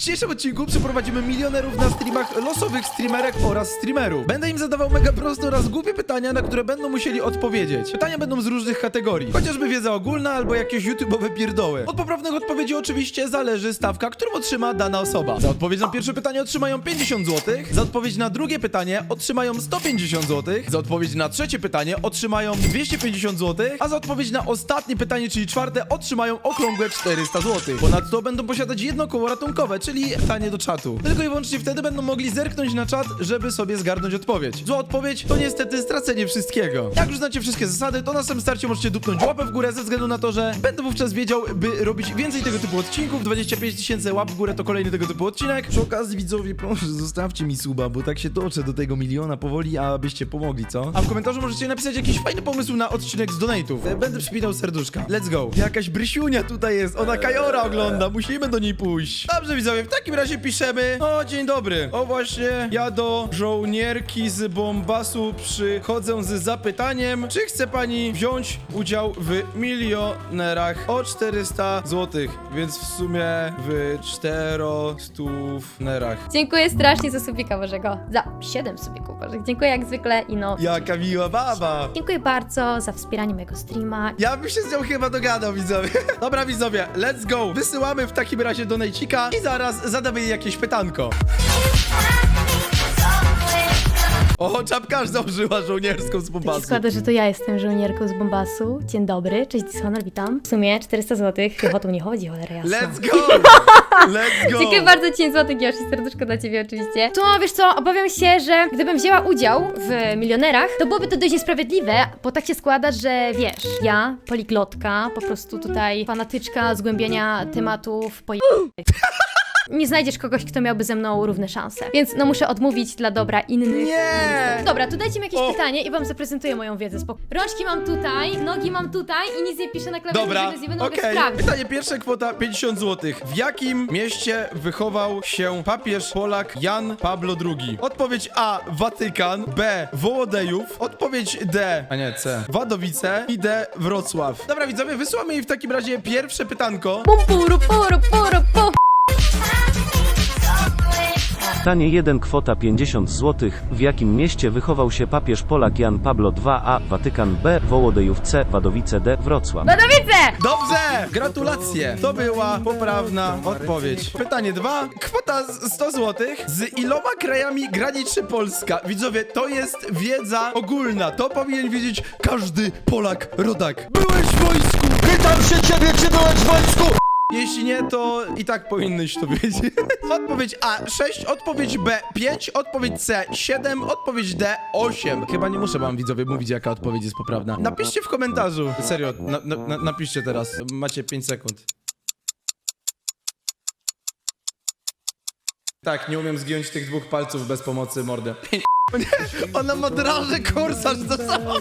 W dzisiejszym odcinku przeprowadzimy milionerów na streamach losowych streamerek oraz streamerów. Będę im zadawał mega proste oraz głupie pytania, na które będą musieli odpowiedzieć. Pytania będą z różnych kategorii, chociażby wiedza ogólna albo jakieś YouTube'owe pierdoły. Od poprawnych odpowiedzi oczywiście zależy stawka, którą otrzyma dana osoba. Za odpowiedź na pierwsze pytanie otrzymają 50 zł, za odpowiedź na drugie pytanie otrzymają 150 zł, za odpowiedź na trzecie pytanie otrzymają 250 zł, a za odpowiedź na ostatnie pytanie, czyli czwarte, otrzymają okrągłe 400 zł. Ponadto będą posiadać jedno koło ratunkowe, czyli pytanie do czatu. Tylko i wyłącznie wtedy będą mogli zerknąć na czat, żeby sobie zgarnąć odpowiedź. Zła odpowiedź to niestety stracenie wszystkiego. Jak już znacie wszystkie zasady, to na samym starcie możecie dupnąć łapę w górę ze względu na to, że będę wówczas wiedział, by robić więcej tego typu odcinków. 25 tysięcy łap w górę to kolejny tego typu odcinek. Przy okazji widzowie, proszę zostawcie mi suba, bo tak się toczę do tego miliona powoli, abyście pomogli, co? A w komentarzu możecie napisać jakiś fajny pomysł na odcinek z donate'ów. E, Będę przypinał serduszka. Let's go. Jakaś Brysiunia tutaj jest, ona Kajora ogląda, musimy do niej pójść. Dobrze widzowie, w takim razie piszemy. O, dzień dobry. O właśnie, ja do żołnierki z Bombasu przychodzę z zapytaniem, czy chce pani wziąć udział w milionerach o 400 zł, więc w sumie w 400 nerach. Dziękuję strasznie za subika Bożego. Za 7 subików Bożych. Dziękuję jak zwykle i no. Jaka miła baba. Dziękuję bardzo za wspieranie mojego streama. Ja bym się z nią chyba dogadał, widzowie. Dobra, widzowie, let's go. Wysyłamy w takim razie do Nejcika i zaraz zadamy jej jakieś pytanko. O, czapkarz założyła żołnierską z się Bombasu. składa, że to ja jestem żołnierką z Bombasu. Dzień dobry, cześć Dishonor, witam. W sumie 400 zł, piechotą nie chodzi, cholera jasna. Let's go! Let's go! Dziękuję bardzo 10 zł, Yoshi, serduszko dla ciebie oczywiście. To wiesz co, obawiam się, że gdybym wzięła udział w milionerach, to byłoby to dość niesprawiedliwe, bo tak się składa, że wiesz, ja, poliglotka, po prostu tutaj fanatyczka zgłębiania tematów po Nie znajdziesz kogoś, kto miałby ze mną równe szanse. Więc no muszę odmówić dla dobra innych. Nie! Dobra, to dajcie mi jakieś O! pytanie i wam zaprezentuję moją wiedzę. Spoko. Rączki mam tutaj, nogi mam tutaj i nic nie piszę na klawiaturze, Dobra, więc nie będę mogę okej. sprawdzić. Pytanie pierwsze, kwota 50 zł. W jakim mieście wychował się papież Polak Jan Pablo II? Odpowiedź A. Watykan. B. Wołodejów. Odpowiedź D. A nie, C. Wadowice. I D. Wrocław. Dobra, widzowie, wysłamy jej w takim razie pierwsze pytanko. Pum, puru, puru, puru, pu. Pytanie 1 kwota 50 zł. W jakim mieście wychował się papież Polak Jan Pablo II a Watykan B Wołodejów C Wadowice D Wrocław? Wadowice! Dobrze! Gratulacje! To była poprawna odpowiedź. Pytanie 2. Kwota z 100 zł. Z iloma krajami graniczy Polska? Widzowie, to jest wiedza ogólna. To powinien wiedzieć każdy Polak, rodak. Byłeś w wojsku! Pytam się ciebie, czy byłeś w wojsku! Jeśli nie, to i tak powinnyś to wiedzieć. Odpowiedź A 6, odpowiedź B 5, odpowiedź C 7, odpowiedź D 8. Chyba nie muszę wam widzowie mówić, jaka odpowiedź jest poprawna. Napiszcie w komentarzu. Serio, na, na, na, napiszcie teraz. Macie 5 sekund. Tak, nie umiem zgiąć tych dwóch palców bez pomocy mordę. Nie, ona ma draże korsarz to samo.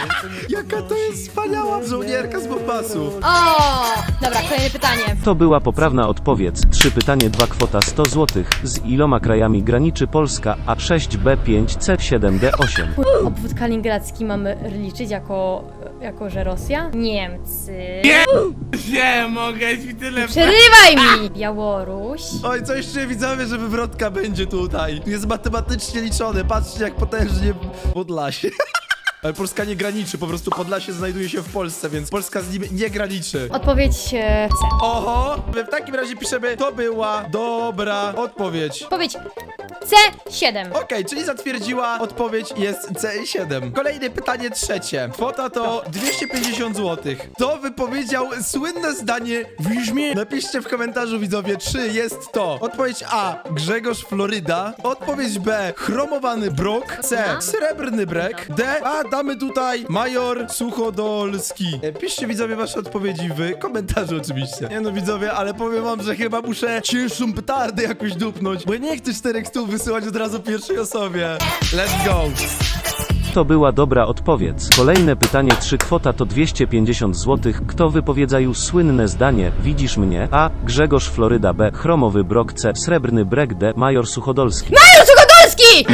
Jaka to jest wspaniała żołnierka z Bombasu. O! Dobra, kolejne pytanie. To była poprawna odpowiedź. 3 pytanie 2 kwota 100 zł. Z iloma krajami graniczy Polska a 6 B 5 C 7 D 8? Obwód kaliningradzki mamy liczyć jako, jako że Rosja? Niemcy. Nie, mogę ci tyle Przerywaj mi! Białoruś. Oj, coś czuję widzowie, że wywrotka będzie tutaj. Tu jest matematycznie liczone. Patrzcie, jak potężnie Podlasie. Ale Polska nie graniczy, po prostu Podlasie znajduje się w Polsce, więc Polska z nim nie graniczy. Odpowiedź e, C. Oho, w takim razie piszemy, to była dobra odpowiedź. Odpowiedź C7. Okej, czyli zatwierdziła odpowiedź jest C7. Kolejne pytanie trzecie. Kwota to 250 zł. To wypowiedział słynne zdanie w Jużmie. Napiszcie w komentarzu widzowie, czy jest to odpowiedź A. Grzegorz Floryda. Odpowiedź B. Chromowany brok. C. Srebrny brek. D. A damy tutaj Major Suchodolski. E, Piszcie widzowie wasze odpowiedzi w komentarzu oczywiście. Nie no widzowie, ale powiem wam, że chyba muszę cięższą petardę jakoś dupnąć, bo nie chcę 400 wysyłać od razu pierwszej osobie. Let's go. To była dobra odpowiedź. Kolejne pytanie 3 kwota to 250 zł. Kto wypowiedział słynne zdanie Widzisz mnie? A. Grzegorz Floryda B. Chromowy Brok C. Srebrny Brek D. Major Suchodolski. Major Suchodolski!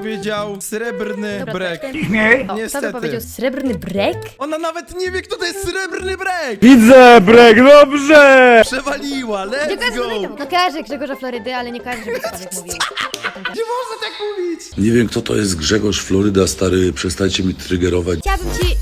Wypowiedział srebrny Dobra, brek. ten- O, kto Niestety. by powiedział srebrny brek? Ona nawet nie wie, kto to jest srebrny brek! Widzę, brek, dobrze! Przewaliła, Nie let's kojarzę go! Florydę. No kojarzę Grzegorza Florydy, ale nie kojarzę, żeby mówił. Nie można tak mówić! Nie wiem, kto to jest Grzegorz Floryda, stary, przestańcie mi triggerować. Chciałabym ci...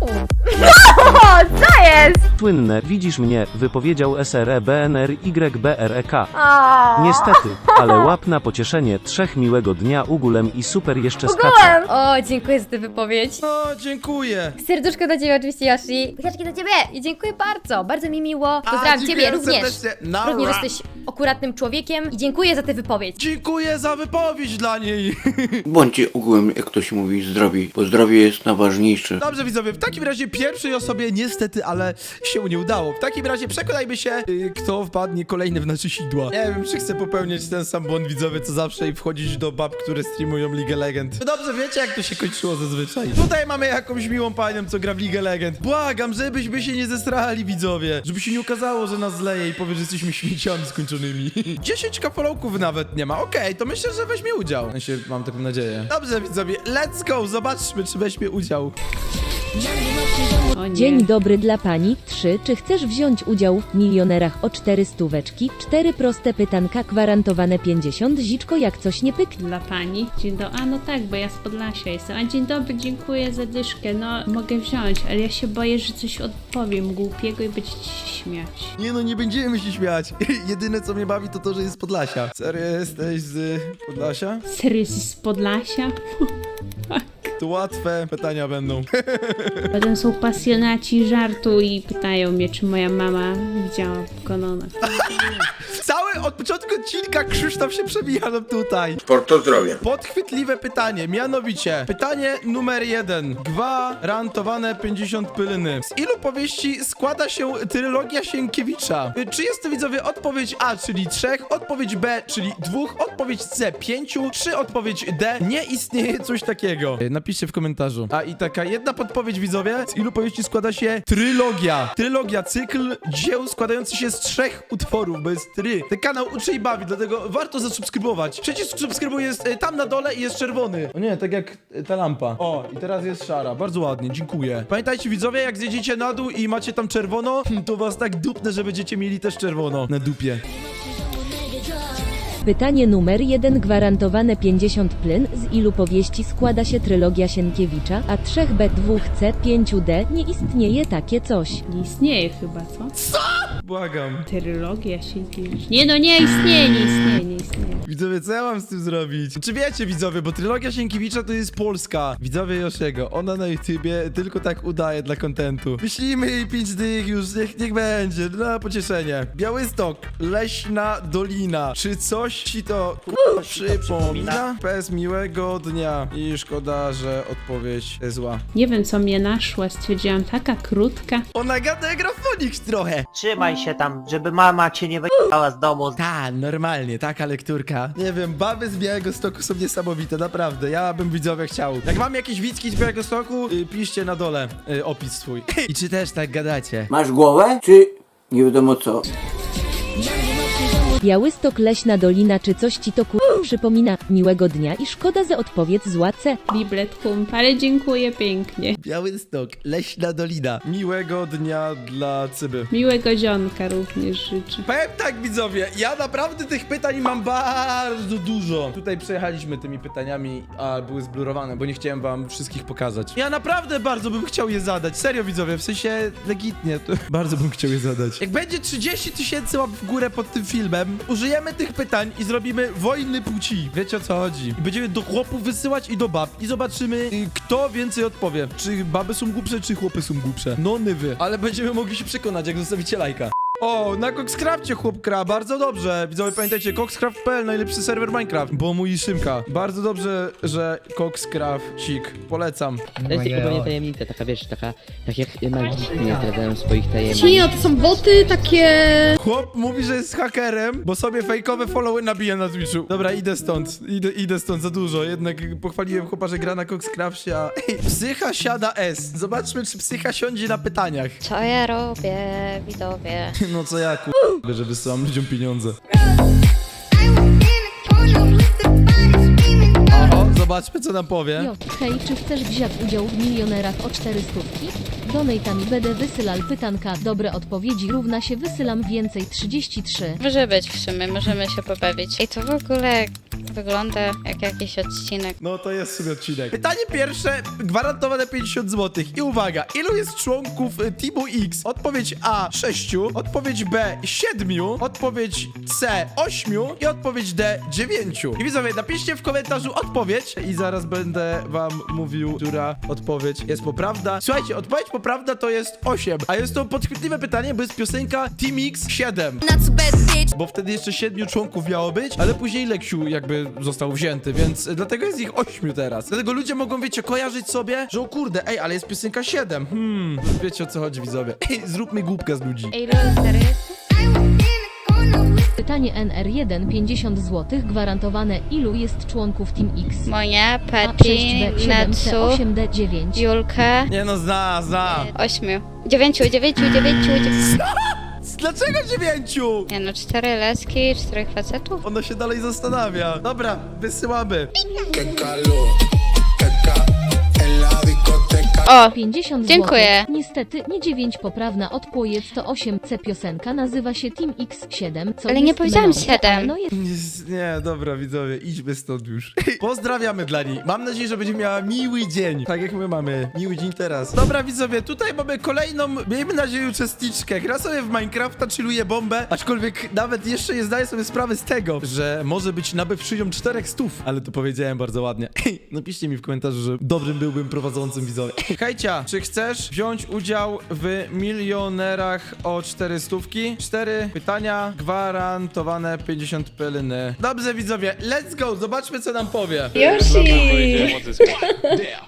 Uuu. No, co jest? Słynne, widzisz mnie, wypowiedział SREBNRYBREK. O, Niestety, ale łap na pocieszenie, trzech miłego dnia ugulem i super jeszcze skacze. Ogółem. O, dziękuję za tę wypowiedź. No, dziękuję. Serduszko dla ciebie oczywiście, Yoshi. Buziaczki dla ciebie i dziękuję bardzo. Bardzo mi miło. Pozdrawiam dziękuję ciebie również. serdecznie. Nara. Również jesteś akuratnym człowiekiem i dziękuję za tę wypowiedź. Dziękuję za wypowiedź dla niej. Bądźcie ogółem, jak to się mówi, zdrowi, bo zdrowie jest najważniejsze. Dobrze widzowie, w takim razie pierwszej osobie niestety, ale się nie udało. W takim razie przekonajmy się, y, kto wpadnie kolejny w nasze sidła. Nie wiem, czy chcę popełniać ten sam błąd widzowie, co zawsze i wchodzić do bab, które streamują League Legend. No dobrze, wiecie jak to się kończyło zazwyczaj. Tutaj mamy jakąś miłą panią, co gra w League Legend. Błagam, żebyśmy się nie zestrali widzowie. Żeby się nie okazało, że nas zleje i powie, że jesteśmy śmieciami skończonymi. 10 kafolowków nawet nie ma. Okej, to myślę, że weźmie udział. Ja się mam taką nadzieję. Dobrze widzowie, let's go, zobaczmy, czy weźmie udział. Dzień dobry dla pani. 3. Czy chcesz wziąć udział w milionerach o 4 stóweczki? 4 proste pytanka, gwarantowane 50. Ziczko jak coś nie pyknie. Dla pani? Dzień dobry. A no tak, bo ja z Podlasia jestem. A dzień dobry, dziękuję za dyszkę. No, mogę wziąć, ale ja się boję, że coś odpowiem głupiego i będziecie się śmiać. Nie no, nie będziemy się śmiać. Jedyne co mnie bawi to to, że jest z Podlasia. Serio jesteś z Podlasia? Serio z Podlasia? To łatwe pytania będą. Potem są pasjonaci żartu i pytają mnie, czy moja mama widziała Konona. Cały od początku odcinka Krzysztof się przebija nam tutaj. Sport to zdrowie. Podchwytliwe pytanie, mianowicie pytanie numer jeden. Gwarantowane 50 pylny. Z ilu powieści składa się trylogia Sienkiewicza? Czy jest to widzowie odpowiedź A, czyli trzech, odpowiedź B, czyli dwóch, odpowiedź C, pięciu, czy odpowiedź D, nie istnieje coś takiego? Y, Napiszcie w komentarzu. A i taka jedna podpowiedź widzowie, z ilu powieści składa się trylogia? Trylogia, cykl dzieł składający się z trzech utworów, bo jest try. Ten kanał uczy i bawi, dlatego warto zasubskrybować. Przycisk subskrybuj jest y, tam na dole i jest czerwony. O nie, tak jak y, ta lampa. O, i teraz jest szara. Bardzo ładnie, dziękuję. Pamiętajcie widzowie, jak zjedziecie na dół i macie tam czerwono, to was tak dupne, że będziecie mieli też czerwono na dupie. Pytanie numer 1. Gwarantowane 50 plyn. Z ilu powieści składa się trylogia Sienkiewicza? A 3B, 2C, 5D. Nie istnieje takie coś. Nie istnieje chyba, co? Błagam. Trylogia się Nie no, nie istnieje, nie istnieje, nie istnieje. Widzowie, co ja mam z tym zrobić? Czy wiecie, widzowie, bo trylogia Sienkiewicza to jest Polska. Widzowie Josiego, ona na YouTubie tylko tak udaje dla kontentu. Wyślijmy jej 5 dych już, niech, niech będzie, na pocieszenie. Białystok, Leśna Dolina. Czy coś ci to przypomina? PS miłego dnia. I szkoda, że odpowiedź jest zła. Nie wiem, co mnie naszła, stwierdziłam, taka krótka. Ona gada grafonik trochę. Trzymaj się tam, żeby mama cię nie wyjechała z domu. Ta, normalnie, taka lekturka. Nie wiem, baby z Białego Stoku są niesamowite, naprawdę. Ja bym widzowie chciał. Jak mam jakieś widzki z Białego Stoku, y, piszcie na dole y, opis swój. I czy też tak gadacie? Masz głowę, czy nie wiadomo co? Białystok, Leśna Dolina. Czy coś ci to ku... przypomina? Miłego dnia i szkoda za odpowiedź zła C. Biblet hump, ale dziękuję pięknie. Białystok, Leśna Dolina. Miłego dnia dla Cyby. Miłego dzionka również życzę. Powiem tak, widzowie, ja naprawdę tych pytań mam bardzo dużo. Tutaj przejechaliśmy tymi pytaniami, a były zblurowane, bo nie chciałem wam wszystkich pokazać. Ja naprawdę bardzo bym chciał je zadać, serio widzowie, w sensie legitnie, to bardzo bym chciał je zadać. Jak będzie 30 tysięcy łap w górę pod tym filmem, użyjemy tych pytań i zrobimy wojny płci. Wiecie o co chodzi. I będziemy do chłopów wysyłać i do bab i zobaczymy, y, kto więcej odpowie. Czy baby są głupsze, czy chłopy są głupsze. No nywy. Ale będziemy mogli się przekonać, jak zostawicie lajka. O, na Coxcrafcie chłop gra, bardzo dobrze. Widzowie, pamiętajcie, Coxcraft.pl, najlepszy serwer Minecraft, bo mój Szymka. Bardzo dobrze, że Coxcraft-cik, polecam. To jest tylko pewnie tajemnica, taka wiesz, taka, tak jak magiki nie zdradzają swoich tajemnic. Nie, to są boty takie... Chłop mówi, że jest hakerem, bo sobie fejkowe followy nabija na Twitchu. Dobra, idę stąd, idę, idę stąd, za dużo. Jednak pochwaliłem chłopa, że gra na Coxcrafcie, a... Ej, psycha siada S. Zobaczmy, czy psycha siądzie na pytaniach. Co ja robię, widzowie? No co ja ku... że wysyłam ludziom pieniądze. Oho, zobaczmy co nam powie. J. Hej, czy chcesz wziąć udział w milionerach o 400? Donatami będę wysyłał pytanka. Dobre odpowiedzi równa się wysyłam więcej 33. Może być w sumie, możemy się pobawić. I to w ogóle wygląda jak jakiś odcinek. No to jest sobie odcinek. Pytanie pierwsze, gwarantowane 50 zł. I uwaga, ilu jest członków y, Teamu X? Odpowiedź A 6, odpowiedź B 7, odpowiedź C 8 i odpowiedź D 9. I widzowie, napiszcie w komentarzu odpowiedź i zaraz będę wam mówił, która odpowiedź jest poprawna. Słuchajcie, odpowiedź poprawna to jest 8, a jest to podchwytliwe pytanie, bo jest piosenka Team X 7. Bo wtedy jeszcze siedmiu członków miało być, ale później Leksiu jakby został wzięty, więc dlatego jest ich ośmiu teraz. Dlatego ludzie mogą, wiecie, kojarzyć sobie, że o kurde, ej, ale jest piosenka 7. Hmm, wiecie o co chodzi, widzowie. Ej, zróbmy głupkę z ludzi. Ej, stary. Pytanie NR1 50 zł. Gwarantowane ilu jest członków Team X? Moja, A6B Patty, 7 Natsu, C8D9. Julka. Nie no, zna, zna. Ośmiu. Dziewięciu, dziewięciu, dziewięciu, dziewięciu. Dlaczego dziewięciu? Nie no, cztery laski, czterech facetów. Ono się dalej zastanawia. Dobra, wysyłamy. O! 50 Dziękuję. zł. Niestety, nie 9 poprawna odpowiedź to 8 C piosenka nazywa się Team X7. Co Ale nie jest powiedziałam melodią, siedem. ale No jest Nie, nie, dobra, widzowie, idźmy stąd już. Pozdrawiamy dla niej. Mam nadzieję, że będzie miała miły dzień. Tak jak my mamy miły dzień teraz. Dobra, widzowie, tutaj mamy kolejną, miejmy nadzieję, uczestniczkę. Gra sobie w Minecrafta, chilluje bombę, aczkolwiek nawet jeszcze nie zdaję sobie sprawy z tego, że może być nabywczynią czterech stów. Ale to powiedziałem bardzo ładnie. Napiszcie mi w komentarzu, że dobrym byłbym prowadzącym widzowie. Hejcia, czy chcesz wziąć udział w milionerach o cztery stówki? Cztery pytania, gwarantowane 50 pelyny. Dobrze, widzowie, let's go, zobaczmy co nam powie. Yoshi!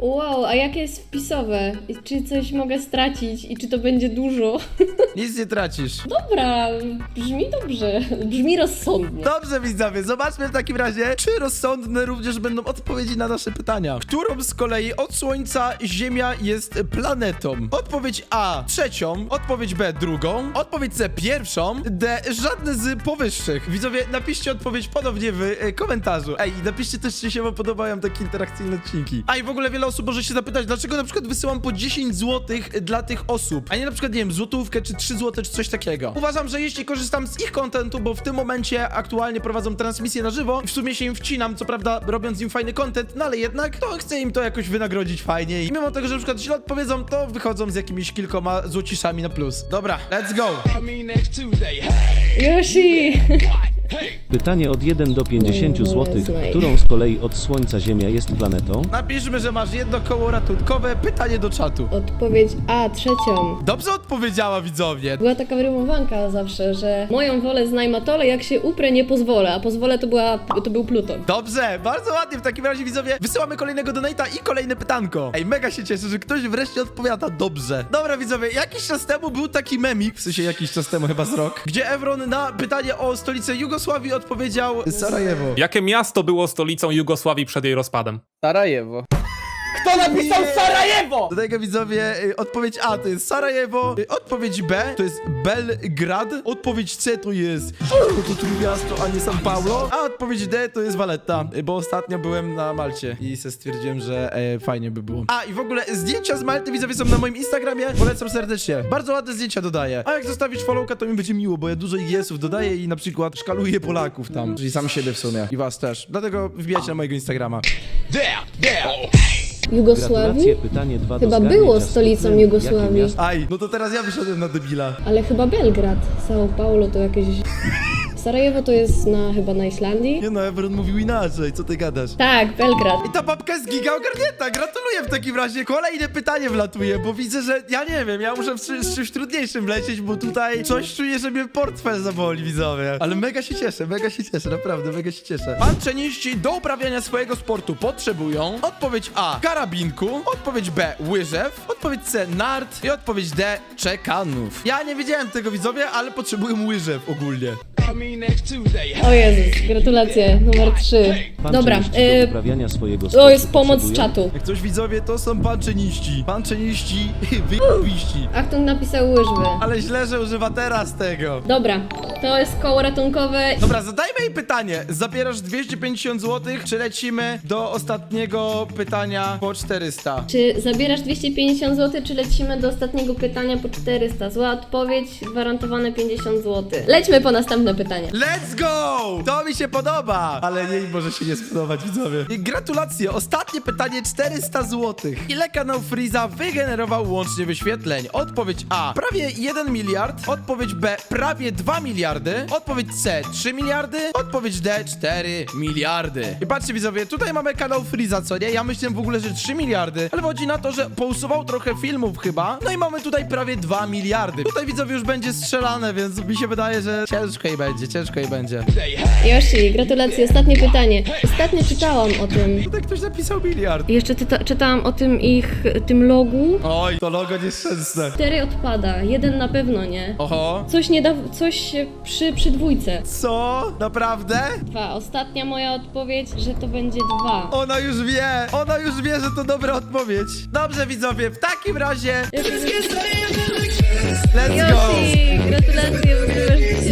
Wow, a jakie jest wpisowe? I Czy coś mogę stracić i czy to będzie dużo? Nic nie tracisz. Dobra, brzmi dobrze, brzmi rozsądnie. Dobrze, widzowie, zobaczmy w takim razie, czy rozsądne również będą odpowiedzi na nasze pytania. Którą z kolei od Słońca Ziemia jest planetą? Odpowiedź A trzecią, odpowiedź B drugą, odpowiedź C pierwszą, D żadne z powyższych. Widzowie, napiszcie odpowiedź ponownie w e, komentarzu. Ej, i napiszcie też, czy się wam podobają takie interakcyjne odcinki. A i w ogóle wiele osób może się zapytać, dlaczego na przykład wysyłam po 10 zł dla tych osób, a nie na przykład, nie wiem, złotówkę, czy 3 zł, czy coś takiego. Uważam, że jeśli korzystam z ich kontentu, bo w tym momencie aktualnie prowadzą transmisję na żywo, w sumie się im wcinam, co prawda robiąc im fajny content, no ale jednak to chcę im to jakoś wynagrodzić fajnie i mimo tego, że na przykład źle odpowiedzą, to wychodzą z jakimiś kilkoma złociszami na plus. Dobra, let's go! Yoshi! Pytanie od 1 do 50 Nie, zł, którą z kolei od Słońca Ziemia jest planetą? Napiszmy, że masz jedno koło ratunkowe, pytanie do czatu. Odpowiedź A, trzecią. Dobrze odpowiedziała widzowie. Była taka rymowanka zawsze, że moją wolę znaj matole, jak się uprę nie pozwolę, a pozwolę to, była, to był Pluton. Dobrze, bardzo ładnie w takim razie widzowie. Wysyłamy kolejnego donata i kolejne pytanko. Ej, mega się cieszę, że ktoś wreszcie odpowiada dobrze. Dobra widzowie, jakiś czas temu był taki memik, w sensie jakiś czas temu, chyba z rok, gdzie Evron na pytanie o stolicę Jugosławii odpowiedział Sarajewo. Jakie miasto było stolicą Jugosławii przed jej rozpadem? Sarajewo. Kto napisał Sarajewo? Do tego widzowie, y, odpowiedź A to jest Sarajewo, y, odpowiedź B to jest Belgrad, odpowiedź C to jest to, to Trójmiasto, a nie San Paulo, a odpowiedź D to jest Valletta, y, bo ostatnio byłem na Malcie i se stwierdziłem, że e, fajnie by było. A i w ogóle zdjęcia z Malty widzowie są na moim Instagramie, polecam serdecznie. Bardzo ładne zdjęcia dodaję. A jak zostawić followka, to mi będzie miło, bo ja dużo IS-ów dodaję i na przykład szkaluję Polaków tam, czyli sam siebie w sumie i was też. Dlatego wbijajcie na mojego Instagrama. Jugosławii? Gratulacje, pytanie 2 Chyba było stolicą Jugosławii. miasto- Aj, no to teraz ja wyszedłem na debila. Ale chyba Belgrad. São Paulo to jakieś... Sarajewo to jest na chyba na Islandii? Nie no, Evron mówił inaczej, co ty gadasz? Tak, Belgrad. I ta babka jest giga ogarnięta, gratuluję w takim razie. Kolejne pytanie wlatuje, bo widzę, że ja nie wiem, ja muszę w czymś, z czymś trudniejszym lecieć, bo tutaj coś czuję, że mnie portfel zaboli, widzowie. Ale mega się cieszę, mega się cieszę, naprawdę, mega się cieszę. Panczeniści do uprawiania swojego sportu potrzebują odpowiedź A, karabinku, odpowiedź B, łyżew, odpowiedź C, nart i odpowiedź D, czekanów. Ja nie wiedziałem tego, widzowie, ale potrzebuję łyżew ogólnie. O Jezus, gratulacje, numer 3. Pan Dobra, części y, do uprawiania swojego to jest pomoc z czatu. Jak coś widzowie, to są panczyniści. Panczyniści, wyjebiści. Achtung napisał łyżwy. Ale źle, że używa teraz tego. Dobra, to jest koło ratunkowe. Dobra, zadajmy jej pytanie. Zabierasz 250 zł, czy lecimy do ostatniego pytania po 400? Czy zabierasz 250 zł, czy lecimy do ostatniego pytania po 400? Zła odpowiedź, gwarantowane 50 zł. Lećmy po następne pytanie. Let's go! To mi się podoba! Ale jej może się nie spodobać, widzowie. Gratulacje, ostatnie pytanie 400 zł. Ile kanał Freeza wygenerował łącznie wyświetleń? Odpowiedź A. Prawie 1 miliard. Odpowiedź B. Prawie 2 miliardy. Odpowiedź C. 3 miliardy. Odpowiedź D. 4 miliardy. I patrzcie, widzowie, tutaj mamy kanał Freeza, co nie? Ja myślałem w ogóle, że 3 miliardy, ale chodzi na to, że pousuwał trochę filmów chyba. No i mamy tutaj prawie 2 miliardy. Tutaj, widzowie, już będzie strzelane, więc mi się wydaje, że ciężko jej będzie, ciężko jej będzie. Yoshi, gratulacje, ostatnie pytanie. Ostatnio czytałam o tym. Tutaj ktoś napisał miliard. Jeszcze czyta czytałam o tym ich, tym logu. Oj, to logo nieszczęsne. Cztery odpada, jeden na pewno nie. Oho. Coś nie da, coś przy, przy dwójce. Co? Naprawdę? Dwa. Ostatnia moja odpowiedź, że to będzie dwa. Ona już wie, ona już wie, że to dobra odpowiedź. Dobrze, widzowie, w takim razie... Let's go! Yoshi, gratulacje.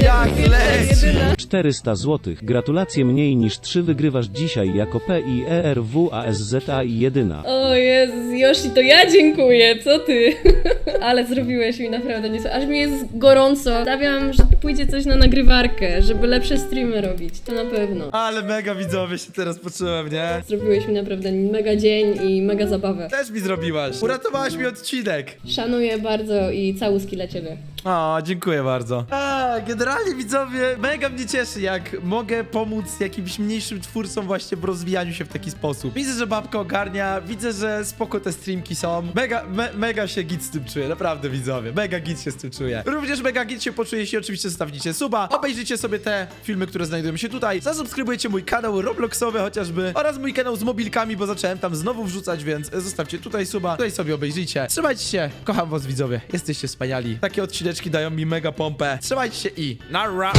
Jak leci! Jedyna. 400 zł. Gratulacje mniej niż 3 wygrywasz dzisiaj jako P I E R W A S Z A i jedyna. O Jezus, Yoshi, to ja dziękuję, co ty? Ale zrobiłeś mi naprawdę nieco. Aż mi jest gorąco. Stawiam, że pójdzie coś na nagrywarkę, żeby lepsze streamy robić, to na pewno. Ale mega widzowie się teraz poczułem, nie? Zrobiłeś mi naprawdę mega dzień i mega zabawę. Też mi zrobiłaś. Uratowałaś mi odcinek. Szanuję bardzo i całuski dla ciebie. O, dziękuję bardzo. A, generalnie widzowie, mega mnie cieszy, jak mogę pomóc jakimś mniejszym twórcom właśnie w rozwijaniu się w taki sposób. Widzę, że babka ogarnia, widzę, że spoko te streamki są. Mega, me, mega się git z tym czuję, naprawdę widzowie. Mega git się z tym czuję. Również mega git się poczuje, jeśli oczywiście zostawicie suba, obejrzycie sobie te filmy, które znajdują się tutaj, zasubskrybujecie mój kanał Robloxowy chociażby oraz mój kanał z mobilkami, bo zacząłem tam znowu wrzucać, więc zostawcie tutaj suba, tutaj sobie obejrzyjcie. Trzymajcie się, kocham was widzowie, jesteście wspaniali. Takie odcineczki Apteczki dają mi mega pompę. Trzymajcie się i nara!